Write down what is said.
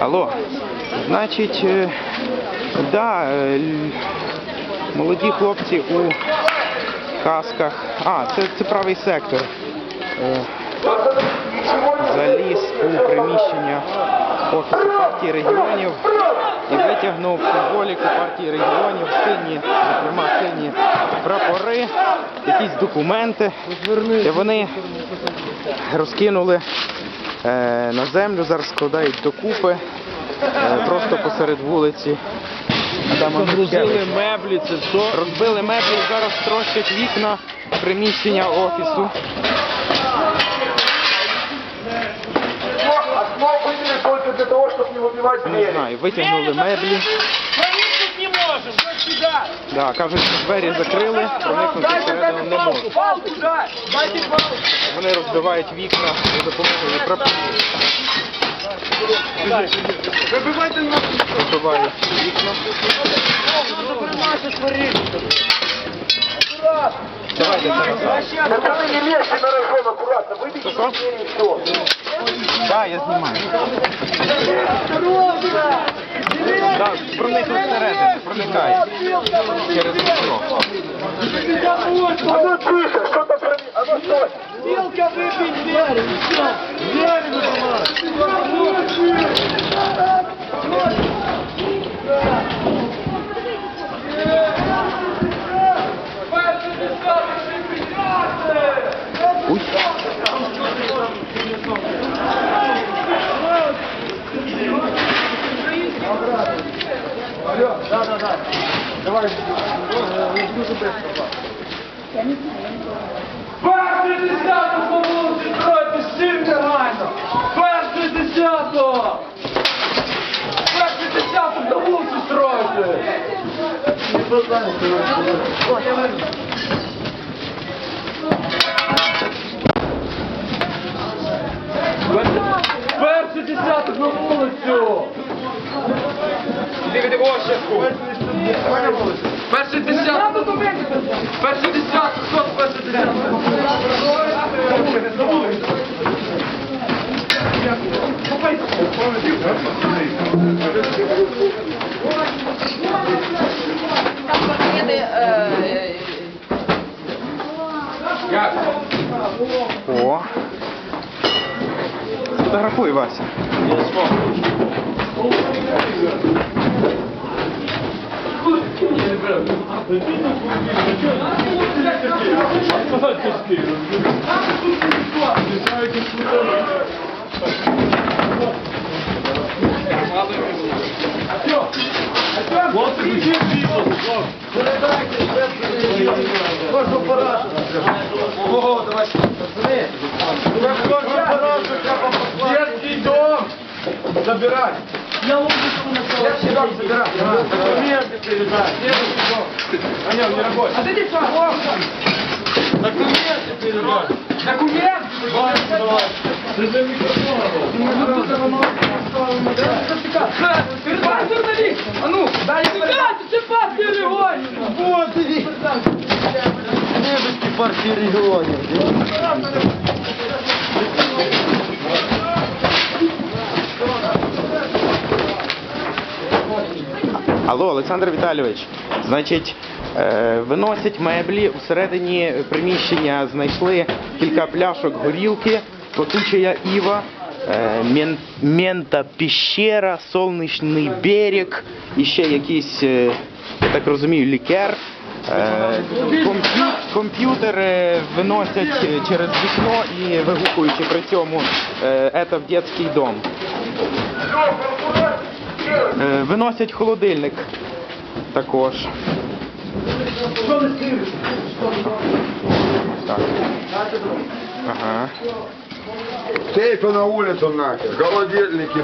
Алло. Значить, е, да, е, молоді хлопці у касках. А, це, це правий сектор. Е, Заліз у приміщення Офісу партії регіонів і витягнув символіку партії регіонів, сині, зокрема сині прапори, якісь документи. І вони розкинули е, на землю, зараз складають докупи е, просто посеред вулиці. Адама Загрузили Міцкевича. меблі, це все. Розбили меблі, зараз трощать вікна приміщення офісу. Окно выбили только для того, чтобы не выбивать Не двери. знаю, витягнули меблі. Проникнуть не можем, вот сюда. Да, кажуть, що двері закрили, проникнути всередину не можуть. Палку дай! Дайте палку! Вони розбивають вікна за допомогою прапорів. Выбивайте нас! Розбивають вікна. Давайте зараз. Пацаны, не лезьте на рожон, аккуратно, выбейте Что? двери и все. Да, я знімаю. Да, проникли всередину, проникають через вікно. А ну тише, что там прони... А ну стой! Вилка выбей двери, все. Двери выбивай. Уй. Перший десяток по вулиці стройте, всім негайно. Перший десяток. Перший десяток на вулиці стройте. Перший десяток на вулицю. Перший десяток. Перший десяток. Хто перший десяток? О. Фотографуй, Вася. Кожну парашу. Ого, давай. Кожну парашу треба. Забирать. Я лучше, что на Детский дом забирать. Документы передай. Детский дом. А не, он не работает. А ты где Документы передай. Документ! Давай, давай. Ты пан журналист! А ну, дай Чекайте, це партія регіонів! Вот иди. Небески партии регионов. Алло, Олександр Віталійович. Значить, е, виносять меблі всередині приміщення знайшли кілька пляшок горілки, плакучая Іва, е, мента піщера, сонячний берег, і ще якийсь, е, я так розумію, лікер. Комп'ю- Комп'ютер е, виносять через вікно і вигукуючи при цьому «Это в дитячий дом. Е, Виносять холодильник також. Так. Ага. Сейфы на улицу нахер, холодильники